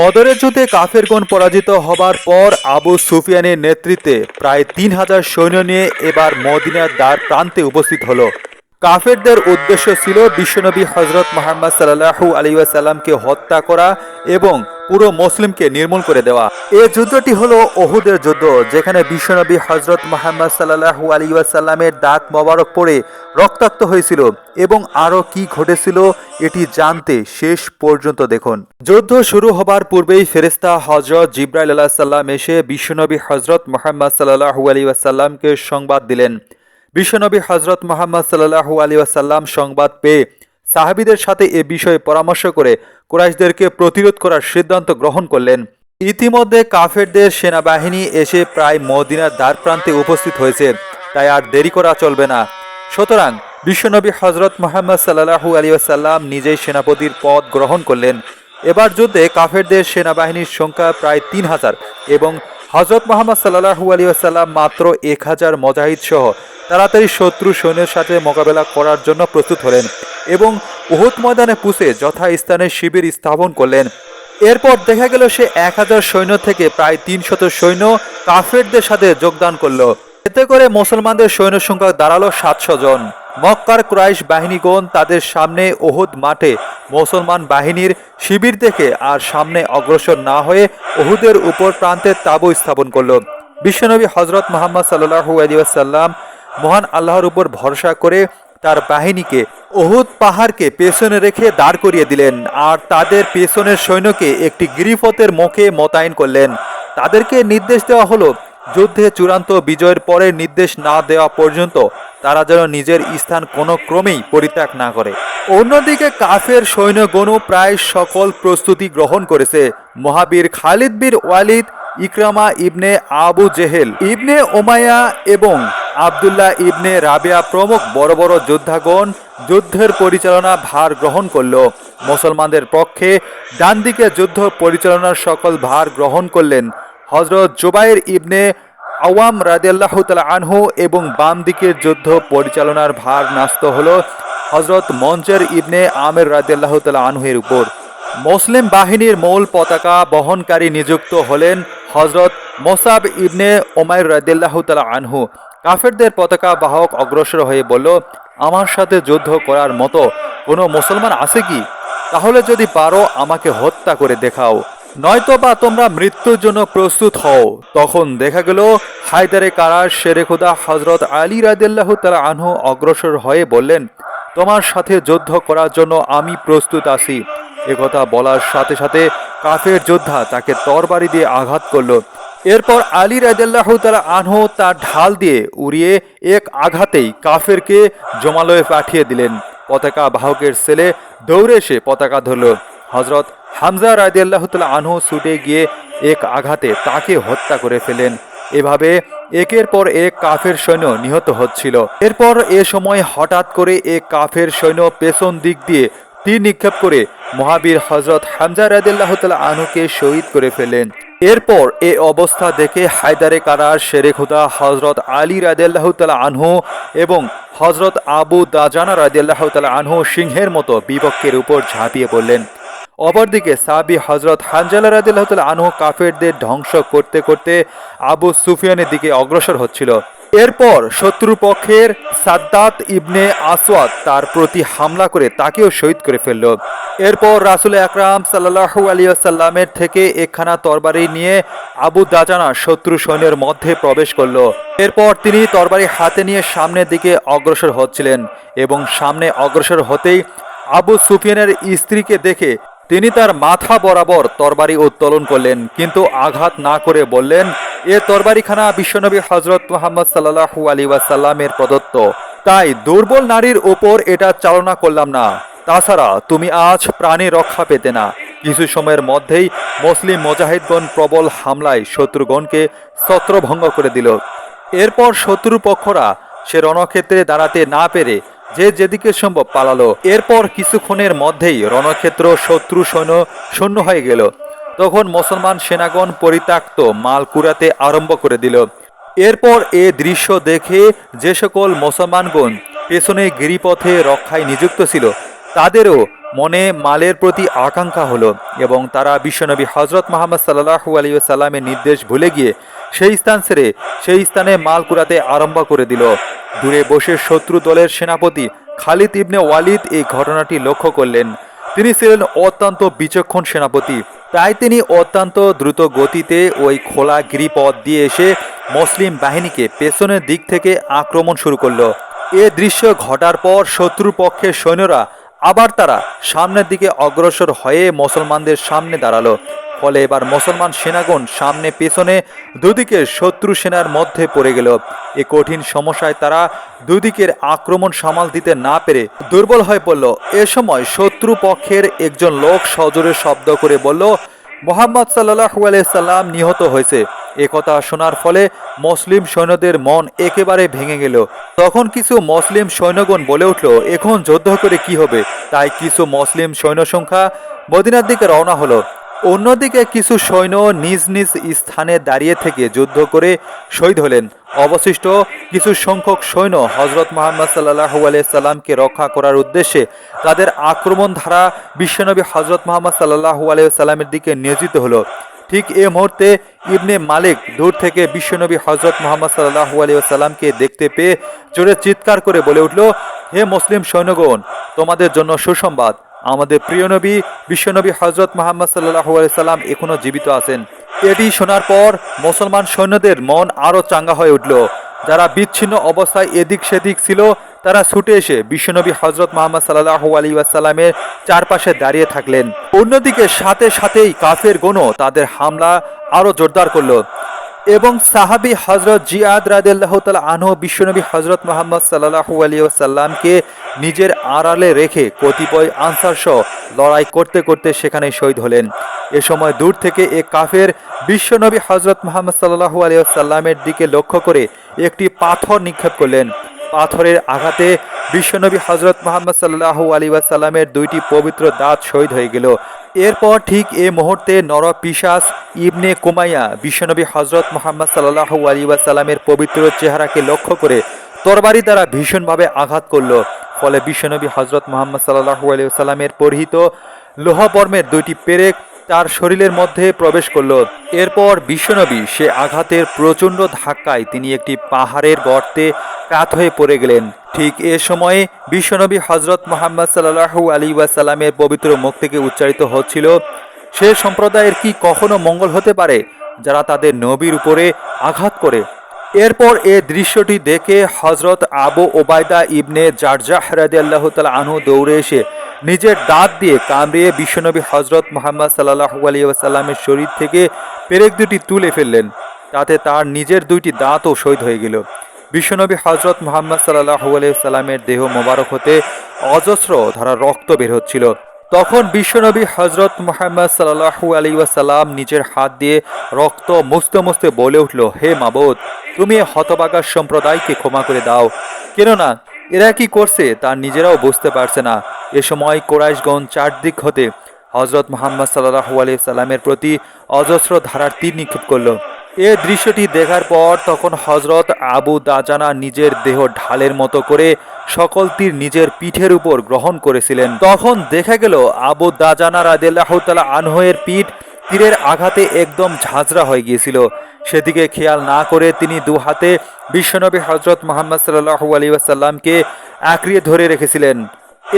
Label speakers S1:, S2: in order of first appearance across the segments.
S1: বদরের যুদ্ধে কাফেরগণ পরাজিত হবার পর আবু সুফিয়ানের নেতৃত্বে প্রায় তিন হাজার সৈন্য নিয়ে এবার মদিনার দ্বার প্রান্তে উপস্থিত হলো। কাফেরদের উদ্দেশ্য ছিল বিশ্বনবী হজরত মোহাম্মদ সাল্লাহু আলী ওয়াসাল্লামকে হত্যা করা এবং পুরো মুসলিমকে নির্মূল করে দেওয়া। এই যুদ্ধটি হলো ওহুদের যুদ্ধ, যেখানে বিশ্বনবী হজরত মোহাম্মদ সাল্লাহু আলী ওয়াসাল্লামের দাঁত মোবারক পড়ে রক্তাক্ত হয়েছিল এবং আরও কি ঘটেছিল এটি জানতে শেষ পর্যন্ত দেখুন। যুদ্ধ শুরু হবার পূর্বেই ফেরেস্তা হজরত জিব্রাইল আলাহ সাল্লাম এসে বিশ্বনবী হজরত মোহাম্মদ সাল্লাহু আলী ওয়াসাল্লামকে সংবাদ দিলেন। বিশ্বনবী হজরত মোহাম্মদ সাল্লাহু আলী ওয়াসাল্লাম সংবাদ পেয়ে সাহাবিদের সাথে এ বিষয়ে পরামর্শ করে কুরাইশদেরকে প্রতিরোধ করার সিদ্ধান্ত গ্রহণ করলেন। ইতিমধ্যে কাফেরদের সেনাবাহিনী এসে প্রায় মদিনার দ্বার প্রান্তে উপস্থিত হয়েছে, তাই আর দেরি করা চলবে না। সুতরাং বিশ্বনবী হজরত মোহাম্মদ সাল্লাহু আলী ওয়াসাল্লাম নিজেই সেনাপতির পদ গ্রহণ করলেন। এবার যুদ্ধে কাফেরদের সেনাবাহিনীর সংখ্যা প্রায় তিন হাজার এবং হজরত মোহাম্মদ সাল্লাহু আলী আসাল্লাম মাত্র এক হাজার মজাহিদ সহ তাড়াতাড়ি শত্রু সৈন্যের সাথে মোকাবেলা করার জন্য প্রস্তুত হলেন এবং উহুদ ময়দানে পুষে যথাস্থানে শিবির স্থাপন করলেন। এরপর দেখা গেল সে এক হাজার সৈন্য থেকে প্রায় তিনশত সৈন্য কাফেরদের সাথে যোগদান করল। এতে করে মুসলমানদের সৈন্য সংখ্যা দাঁড়াল সাতশো জন। মক্কার ক্রাইশ বাহিনীগণ তাদের সামনে ওহুদ মাঠে মুসলমান বাহিনীর শিবির দেখে আর সামনে অগ্রসর না হয়ে ওহুদের উপর প্রান্তে তাবু স্থাপন করল। বিশ্বনবী হজরত মোহাম্মদ সাল্লাহু আলিয়াল্লাম মহান আল্লাহর উপর ভরসা করে তার বাহিনীকে ওহুদ পাহাড়কে পেছনে রেখে দাঁড় করিয়ে দিলেন আর তাদের পেছনের সৈন্যকে একটি গিরিফতের মুখে মোতায়েন করলেন। তাদেরকে নির্দেশ দেওয়া হলো যুদ্ধে চূড়ান্ত বিজয়ের পরে নির্দেশ না দেওয়া পর্যন্ত তারা যেন নিজের স্থান কোনো ক্রমেই পরিত্যাগ না করে। অন্যদিকে কাফের সৈন্যগণও প্রায় সকল প্রস্তুতি গ্রহণ করেছে। মহাবীর খালিদ বীর ওয়ালিদ, ইকরামা ইবনে আবু জেহেল, ইবনে ওমায়া এবং আবদুল্লাহ ইবনে রাবিয়া প্রমুখ বড় বড় যোদ্ধাগণ যুদ্ধের পরিচালনা ভার গ্রহণ করল। মুসলমানদের পক্ষে ডান দিকে যুদ্ধ পরিচালনার সকল ভার গ্রহণ করলেন হজরত জুবাইর ইবনে আওয়াম রাদিয়াল্লাহ তালা আনহু এবং বাম দিকের যুদ্ধ পরিচালনার ভার ন্যস্ত হল হজরত মঞ্চের ইবনে আমের রাদিয়াল্লাহ তালা আনহুয়ের উপর। মুসলিম বাহিনীর মূল পতাকা বহনকারী নিযুক্ত হলেন হজরত মোসাব ইবনে ওমাইর রাদিয়াল্লাহ তালা আনহু। কাফেরদের পতাকা বাহক অগ্রসর হয়ে বলল, আমার সাথে যুদ্ধ করার মতো কোনো মুসলমান আছে কি? তাহলে যদি পারো আমাকে হত্যা করে দেখাও। নয়তো বা তোমরা মৃত্যুর জন্য প্রস্তুত হও। তখন দেখা গেল, হায়দারে কারার শেরে খুদা হজরত আলী রাদিল্লাহ তালা আনহু অগ্রসর হয়ে বললেন, তোমার সাথে যুদ্ধ করার জন্য আমি প্রস্তুত আছি। একথা বলার সাথে সাথে কাফের যোদ্ধা তাকে তরবারি দিয়ে আঘাত করল। এরপর আলী রাজাল্লাহ তালা আনহু তার ঢাল দিয়ে উড়িয়ে এক আঘাতেই কাফেরকে জমালয়ে পাঠিয়ে দিলেন। পতাকা বাহকের ছেলে দৌড়ে এসে পতাকা ধরল। হজরত হামজা রাজিয়াল্লাহ তালা আনহু ছুটে গিয়ে এক আঘাতে তাকে হত্যা করে ফেলেন। এভাবে একের পর এক কাফের সৈন্য নিহত হচ্ছিল। এরপর এ সময় হঠাৎ করে এক কাফের সৈন্য পেছন দিক দিয়ে তীর নিক্ষেপ করে মহাবীর হজরত হামজা রাদিল্লাহ তালা আনুকে শহীদ করে ফেলেন। এরপর এ অবস্থা দেখে হায়দারে কারার শেরে খুদা হজরত আলী রাদিল্লাহ তালা আনহু এবং হজরত আবু দাজানা রাদিল্লাহ তালা আনহু সিংহের মতো বিপক্ষের উপর ঝাঁপিয়ে পড়লেন। অপরদিকে সাবি হজরত হানজালা রাদিল্লাহ তালা আনহু কাফেরদের ধ্বংস করতে করতে আবু সুফিয়ানের দিকে অগ্রসর হচ্ছিল। এরপর শত্রুপক্ষের সাদ্দাত ইবনে আসওয়াদ তার প্রতি হামলা করে তাকেও শহীদ করে ফেলল। এরপর রাসুল আকরাম সাল্লাহু আলিয়াল্লামের থেকে একখানা তরবারি নিয়ে আবু দাজানা শত্রু সৈন্যের মধ্যে প্রবেশ করল। এরপর তিনি তরবারি হাতে নিয়ে সামনের দিকে অগ্রসর হচ্ছিলেন এবং সামনে অগ্রসর হতেই আবু সুফিয়ানের স্ত্রীকে দেখে তিনি তার মাথা বরাবর তরবারি উত্তোলন করলেন, কিন্তু আঘাত না করে বললেন, এ তরবারিখানা বিশ্বনবী হজরত মোহাম্মদ সাল্লাহু আলী ওয়াসাল্লামের প্রদত্ত। তাই দুর্বল নারীর ওপর এটা চালনা করলাম না। তাছাড়া তুমি আজ প্রাণে রক্ষা পেতে না। কিছু সময়ের মধ্যেই মুসলিম মুজাহিদগণ প্রবল হামলায় শত্রুগণকে ছত্রভঙ্গ করে দিল। এরপর শত্রুপক্ষরা সে রণক্ষেত্রে দাঁড়াতে না পেরে যে যেদিকে সম্ভব পালালো। এরপর কিছুক্ষণের মধ্যেই রণক্ষেত্র শত্রু সৈন্য শূন্য হয়ে গেল। তখন মুসলমান সেনাগণ পরিত্যক্ত মাল কুড়াতে আরম্ভ করে দিল। এরপর এ দৃশ্য দেখে যে সকল মুসলমানগণ পেছনে গিরিপথে রক্ষায় নিযুক্ত ছিল, তাদেরও মনে মালের প্রতি আকাঙ্ক্ষা হলো এবং তারা বিশ্বনবী হজরত মোহাম্মদ সাল্লাহু আলী সাল্লামের নির্দেশ ভুলে গিয়ে সেই স্থান ছেড়ে সেই স্থানে মাল কুড়াতে আরম্ভ করে দিল। দূরে বসে শত্রু দলের সেনাপতি খালিদ ইবনে ওয়ালিদ এই ঘটনাটি লক্ষ্য করলেন। তিনি ছিলেন অত্যন্ত বিচক্ষণ সেনাপতি। তাই তিনি অত্যন্ত দ্রুত গতিতে ওই খোলা গিরিপথ দিয়ে এসে মুসলিম বাহিনীকে পেছনের দিক থেকে আক্রমণ শুরু করল। এ দৃশ্য ঘটার পর শত্রু পক্ষের সৈন্যরা আবার তারা সামনের দিকে অগ্রসর হয়ে মুসলমানদের সামনে দাঁড়াল। ফলে এবার মুসলমান সেনাগণ সামনে পেছনে দুদিকে শত্রু সেনার মধ্যে পড়ে গেল। এ কঠিন সমস্যায় তারা দুদিকের আক্রমণ সামাল দিতে না পেরে দুর্বল হয়ে পড়ল। এ সময় শত্রু পক্ষের একজন লোক সজোরে শব্দ করে বলল মোহাম্মদ সাল্লাহু আলাইসাল্লাম নিহত হয়েছে। একথা শোনার ফলে মুসলিম সৈন্যদের মন একেবারে ভেঙে গেল। তখন কিছু মুসলিম সৈন্যগণ বলে উঠল, এখন যুদ্ধ করে কি হবে? তাই কিছু মুসলিম সৈন্য সংখ্যা মদিনার দিকে রওনা হলো। অন্যদিকে কিছু সৈন্য নিজ নিজ স্থানে দাঁড়িয়ে থেকে যুদ্ধ করে শহীদ হলেন। অবশিষ্ট কিছু সংখ্যক সৈন্য হজরত মোহাম্মদ সাল্লাহু সাল্লামকে রক্ষা করার উদ্দেশ্যে তাদের আক্রমণ ধারা বিশ্বনবী হজরত মোহাম্মদ সাল্লাহু সাল্লামের দিকে নিয়োজিত হলো। ঠিক এ মুহূর্তে ইবনে মালিক দূর থেকে বিশ্বনবী হজরত মোহাম্মদ সাল্লাহু সাল্লামকে দেখতে পেয়ে জোরে চিৎকার করে বলে উঠল, হে মুসলিম সৈন্যগণ, তোমাদের জন্য সুসংবাদ। আমাদের প্রিয় নবী বিশ্বনবী হজরত মোহাম্মদ সাল্লাহু সাল্লাম এখনও জীবিত আছেন। এটি শোনার পর মুসলমান সৈন্যদের মন আরও চাঙ্গা হয়ে উঠল। যারা বিচ্ছিন্ন অবস্থায় এদিক সেদিক ছিল, তারা ছুটে এসে বিশ্বনবী হজরত মোহাম্মদ সাল্লাহ আলী ওয়াসাল্লামের চারপাশে দাঁড়িয়ে থাকলেন। অন্যদিকে সাথে সাথেই কাফের গণও তাদের হামলা আরও জোরদার করল। এবং সাহাবি হজরত জিয়াদ রাদিল্লাহ তাল আনহু বিশ্বনবী হজরত মোহাম্মদ সাল্লাহু সাল্লামকে নিজের আড়ালে রেখে কতিপয় আনসার সহ লড়াই করতে করতে সেখানে শহীদ হলেন। এ সময় দূর থেকে এ কাফের বিশ্বনবী হজরত মোহাম্মদ সাল্লাহু সাল্লামের দিকে লক্ষ্য করে একটি পাথর নিক্ষেপ করলেন। পাথরের আঘাতে বিশ্বনবী হজরত মোহাম্মদ সাল্লাহু আলী ওয়াসাল্লামের দুইটি পবিত্র দাঁত শহীদ হয়ে গেল। এরপর ঠিক এ মুহূর্তে নর পিসাস ইবনে কুমাইয়া বিশ্বনবী হজরত মোহাম্মদ সাল্লাহু আলী ওয়াসাল্লামের পবিত্র চেহারাকে লক্ষ্য করে তরবারি দ্বারা ভীষণভাবে আঘাত করল। ফলে বিশ্বনবী হজরত মোহাম্মদ সাল্লাহু আলী সাল্লামের পরিহিত লোহবর্মের দুইটি পেরেক তার শরীরের মধ্যে প্রবেশ করল। এরপর বিশ্বনবী সে আঘাতের প্রচণ্ড ধাক্কায় তিনি একটি পাহাড়ের গর্তে কাত হয়ে পড়ে গেলেন। ঠিক এ সময়ে বিশ্বনবী হজরত মোহাম্মদ সাল্লাহু আলী ওয়াসাল্লামের পবিত্র মুখ থেকে উচ্চারিত হচ্ছিল, সে সম্প্রদায়ের কি কখনো মঙ্গল হতে পারে, যারা তাদের নবীর উপরে আঘাত করে? এরপর এ দৃশ্যটি দেখে হজরত আবু ওবায়দা ইবনে জারজাহ রাদি আল্লাহ তালা আনহু দৌড়ে এসে নিজের দাঁত দিয়ে কামড়িয়ে বিশ্বনবী হজরত মোহাম্মদ সাল্লাহু আলী ওয়াসাল্লামের শরীর থেকে পেরেক দুটি তুলে ফেললেন। তাতে তার নিজের দুইটি দাঁতও শহীদ হয়ে গেল। বিশ্বনবী হজরত মোহাম্মদ সাল্লাহু আলী সাল্লামের দেহ মোবারক হতে অজস্র ধরা রক্ত বের হচ্ছিল। তখন বিশ্বনবী হজরত মোহাম্মদ সাল্লাহু আলী ওয়াসাল্লাম নিজের হাত দিয়ে রক্ত মুছতে মুছতে বলে উঠল, হে মাবুদ, তুমি হতবাগার সম্প্রদায়কে ক্ষমা করে দাও। কেননা, এরা কি করছে তা নিজেরাও বুঝতে পারছে না। এ সময় কোরাইশগঞ্জ চারদিক হতে হজরত মোহাম্মদ সাল্লাহু আলি সাল্লামের প্রতি অজস্র ধারার তীর নিক্ষেপ করল। এ দৃশ্যটি দেখার পর তখন হজরত আবু দাজানা নিজের দেহ ঢালের মতো করে সকল তীর নিজের পিঠের উপর গ্রহণ করেছিলেন। তখন দেখা গেল আবু দাজানা রাদিল্লাহ তালা আনহের পিঠ তীরের আঘাতে একদম ঝাঁঝরা হয়ে গিয়েছিল। সেদিকে খেয়াল না করে তিনি দু হাতে বিশ্বনবী হজরত মোহাম্মদ সাল্লাহু আলী ওয়াসাল্লামকে আঁকড়িয়ে ধরে রেখেছিলেন।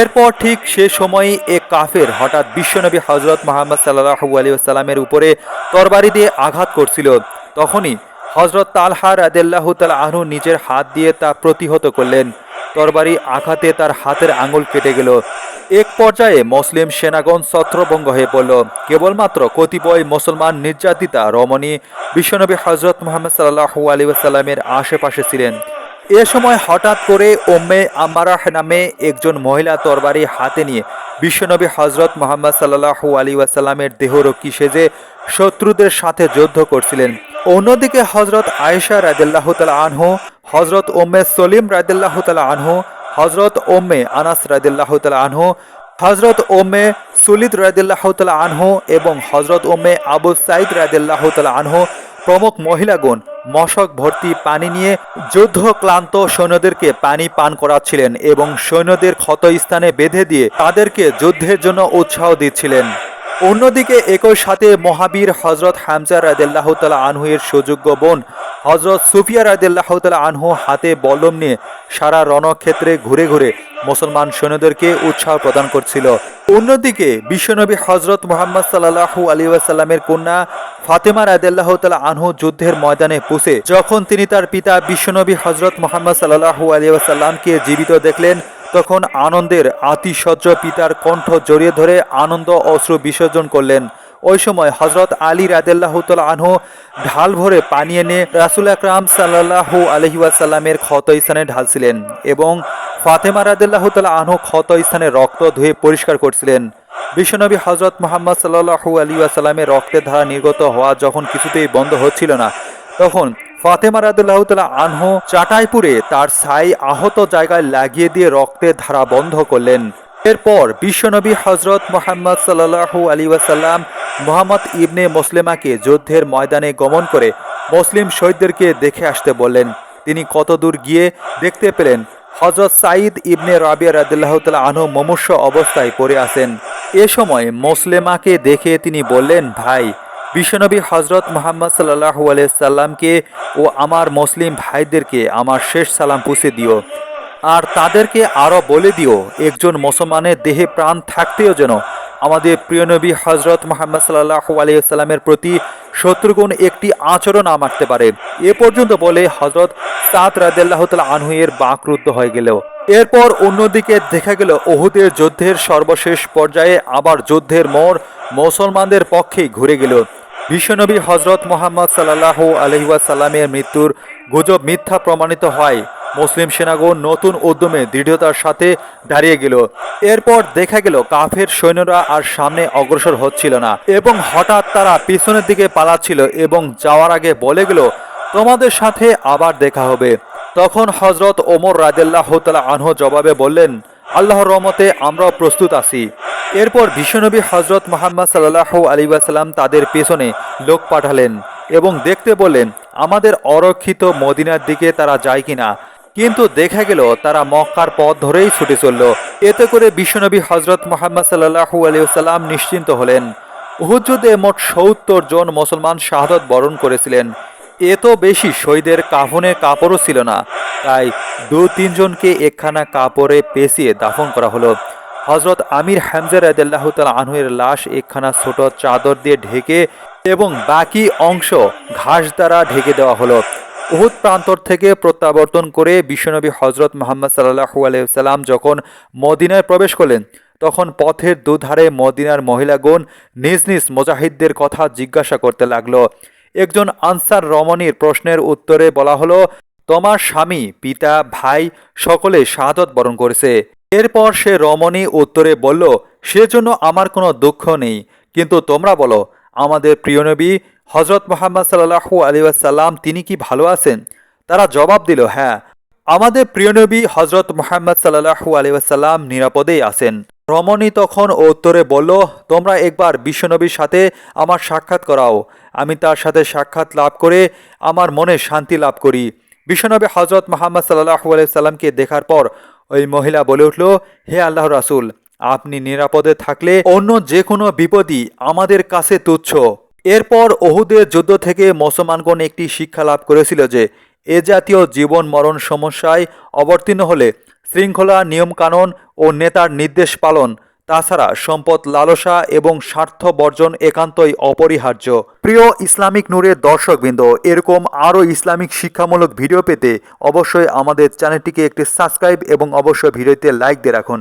S1: এরপর ঠিক সে সময়ই এক কাফের হঠাৎ বিশ্বনবী হজরত মোহাম্মদ সাল্লাহু আলী সাল্লামের উপরে তরবারি দিয়ে আঘাত করছিল। তখনই হজরত তালহা রাদেল্লাহ তাল আহনু নিজের হাত দিয়ে তা প্রতিহত করলেন। তরবারি আঘাতে তার হাতের আঙুল কেটে গেল। এক পর্যায়ে মুসলিম সেনাগণ ছত্রভঙ্গ হয়ে পড়ল। কেবলমাত্র কতিপয় মুসলমান নির্যাতিতা রমণী বিশ্বনবী হজরত মোহাম্মদ সাল্লাহু আলী সাল্লামের আশেপাশে ছিলেন। এ সময় হঠাৎ করে ওম্মে আম্মারাহ নামে একজন মহিলা তরবারি হাতে নিয়ে বিশ্বনবী হজরত মোহাম্মদ সাল্লাহু আলী ওয়াসাল্লামের দেহরক্ষী সেজে শত্রুদের সাথে যুদ্ধ করছিলেন। অন্যদিকে হজরত আয়েশা রাদিল্লাহ তালা আনহু হজরত ওম্মে সলিম রাদিল্লাহ আনহু হজরত ওম্মে আনাস রাদিল্লাহ তালা আনহু হজরত ওম্মে সুলিদ রাদিল্লাহ তালা আনহু এবং হজরত ওম্মে আবু সাইদ রাদিল্লাহ তালা আনহু প্রমুখ মহিলাগণ মশক ভর্তি পানি নিয়ে যুদ্ধ ক্লান্ত সৈন্যদেরকে পানি পান করাচ্ছিলেন এবং সৈন্যদের ক্ষতস্থানে বেঁধে দিয়ে তাদেরকে যুদ্ধের জন্য উৎসাহ দিচ্ছিলেন। অন্যদিকে একই সাথে মহাবীর হজরত হামজা রাদেল্লাহ তালা আনহুয়ের সুযোগ্য বোন হজরত সুফিয়া রাদেল্লাহ তালা আনহু হাতে বল্লম নিয়ে সারা রণক্ষেত্রে ঘুরে ঘুরে মুসলমান সৈন্যদেরকে উৎসাহ প্রদান করছিল। অন্যদিকে বিশ্বনবী হজরত মোহাম্মদ সাল্লাহু আলী ওয়াসাল্লামের কন্যা ফাতেমা রাদেল্লাহ তালা আনহু যুদ্ধের ময়দানে পুষে যখন তিনি তার পিতা বিশ্বনবী হজরত মোহাম্মদ সাল্লাহু আলী ওয়াসাল্লামকে জীবিত দেখলেন তখন আনন্দের আতিশয্য পিতার কণ্ঠ জড়িয়ে ধরে আনন্দ অশ্রু বিসর্জন করলেন। ওই সময় হজরত আলী রাদেল্লাহ আনহু ঢাল ভরে পানি এনে রাসুল আকরাম সাল্লাহু আলহিউসাল্লামের ক্ষত স্থানে ঢালছিলেন এবং ফাতেমা রাদেল্লাহ আনহু ক্ষত স্থানে রক্ত ধুয়ে পরিষ্কার করছিলেন। বিশ্বনবী হজরত মোহাম্মদ সাল্লাহু আলী আসাল্লামের রক্তের ধারা নির্গত হওয়া যখন কিছুতেই বন্ধ হচ্ছিল না, তখন ফাতেমা রাদুল্লাহ তালা আনহু চাটাইপুরে তার ছাই আহত জায়গায় লাগিয়ে দিয়ে রক্তের ধারা বন্ধ করলেন। এরপর বিশ্বনবী হজরত মোহাম্মদ সাল্লাহু আলী ওয়াসাল্লাম মোহাম্মদ ইবনে মুসলিমাকে যুদ্ধের ময়দানে গমন করে মুসলিম শহীদদেরকে দেখে আসতে বললেন। তিনি কত দূর গিয়ে দেখতে পেলেন হজরত সাঈদ ইবনে রাবিয়া রাদিল্লাহ তালা আনহু মমস্য অবস্থায় পড়ে আছেন। এ সময় মোসলেমাকে দেখে তিনি বললেন, ভাই বিশ্বনবী হজরত মোহাম্মদ সাল্লাহু সাল্লামকে ও আমার মুসলিম ভাইদেরকে আমার শেষ সালাম পুষে দিও। আর তাদেরকে আরও বলে দিও, একজন মুসলমানের দেহে প্রাণ থাকতেও যেন আমাদের প্রিয়নবী হজরত মোহাম্মদ সাল্লাহু আলিয়াল্লামের প্রতি শত্রুগুণ একটি আচরণ না মারতে পারে। এ পর্যন্ত বলে হজরত সাত রাদেল্লাহ তাল আনহুয়ের বাঁকরুদ্ধ হয়ে গেল। এরপর অন্যদিকে দেখা গেল ওহুদের যুদ্ধের সর্বশেষ পর্যায়ে আবার যুদ্ধের মোড় মুসলমানদের পক্ষে ঘুরে গেল। বিশ্বনবী হজরত মোহাম্মদ সাল্লাহ আলহিউসাল্লামের মৃত্যুর গুজব মিথ্যা প্রমাণিত হয়। মুসলিম সেনাগণ নতুন উদ্যমে দৃঢ়তার সাথে দাঁড়িয়ে গেল। এরপর দেখা গেল, কাফের সৈন্যরা আর সামনে অগ্রসর হচ্ছিল না এবং হঠাৎ তারা পিছনের দিকে পালাচ্ছিল এবং যাওয়ার আগে বলে গেল, তোমাদের সাথে আবার দেখা হবে। তখন হজরত ওমর রাজেল্লাহ তালা আনহ জবাবে বললেন আল্লাহর রহমতে আমরাও প্রস্তুত আছি। এরপর বিশ্বনবী হজরত মোহাম্মদ সাল্লাহ আলী ওয়াসাল্লাম তাদের পেছনে লোক পাঠালেন এবং দেখতে বললেন, আমাদের অরক্ষিত মদিনার দিকে তারা যায় কিনা? কিন্তু দেখা গেল, তারা মক্কার পথ ধরেই ছুটে চলল। এতে করে বিশ্বনবী হজরত মোহাম্মদ সাল্লাহু আলিয়াল্লাম নিশ্চিন্ত হলেন। উহুদ যুদ্ধে মোট সত্তর জন মুসলমান শাহাদত বরণ করেছিলেন। এত বেশি শহীদের কাফনের কাপড়ও ছিল না। তাই দু তিনজনকে একখানা কাপড়ে পেঁচিয়ে দাফন করা হলো। হজরত আমির হামজা রাদেল্লাহ তাল আনহুয়ের লাশ একখানা ছোট চাদর দিয়ে ঢেকে এবং বাকি অংশ ঘাস দ্বারা ঢেকে দেওয়া হলো। উহুদ প্রান্তর থেকে প্রত্যাবর্তন করে বিশ্বনবী হজরত মোহাম্মদ সাল্লাহু আলাইসাল্লাম যখন মদিনায় প্রবেশ করলেন, তখন পথের দুধারে মদিনার মহিলাগণ নিজ নিজ মোজাহিদদের কথা জিজ্ঞাসা করতে লাগল। একজন আনসার রমণীর প্রশ্নের উত্তরে বলা হলো, তোমার স্বামী, পিতা, ভাই সকলে শাহাদত বরণ করেছে। এরপর সে রমণী উত্তরে বলল, সেজন্য আমার কোনো দুঃখ নেই। কিন্তু তোমরা বলো, আমাদের প্রিয় নবী হজরত মোহাম্মদ সাল্লাহু আলী আসাল্লাম তিনি কি ভালো আছেন? তারা জবাব দিল হ্যাঁ আমাদের প্রিয় নবী হজরত মোহাম্মদ সাল্লাহু আলী আসাল্লাম নিরাপদেই আছেন। রমণী তখন উত্তরে বলল, তোমরা একবার বিশ্বনবীর সাথে আমার সাক্ষাৎ করাও। আমি তার সাথে সাক্ষাৎ লাভ করে আমার মনে শান্তি লাভ করি। বিশ্বনবী হজরত মোহাম্মদ সাল্লাহু আলাইসাল্লামকে দেখার পর ওই মহিলা বলে উঠল, হে আল্লাহ রাসুল, আপনি নিরাপদে থাকলে অন্য যে কোনো বিপদই আমাদের কাছে তুচ্ছ। এরপর ওহুদের যুদ্ধ থেকে মুসলমানগণ একটি শিক্ষা লাভ করেছিল যে, এ জাতীয় জীবন মরণ সমস্যায় অবতীর্ণ হলে শৃঙ্খলা, নিয়মকানুন ও নেতার নির্দেশ পালন, তাছাড়া সম্পদ লালসা এবং স্বার্থ বর্জন একান্তই অপরিহার্য। প্রিয় ইসলামিক নূরের দর্শকবৃন্দ, এরকম আরও ইসলামিক শিক্ষামূলক ভিডিও পেতে অবশ্যই আমাদের চ্যানেলটিকে একটি সাবস্ক্রাইব এবং অবশ্যই ভিডিওতে লাইক দিয়ে রাখুন।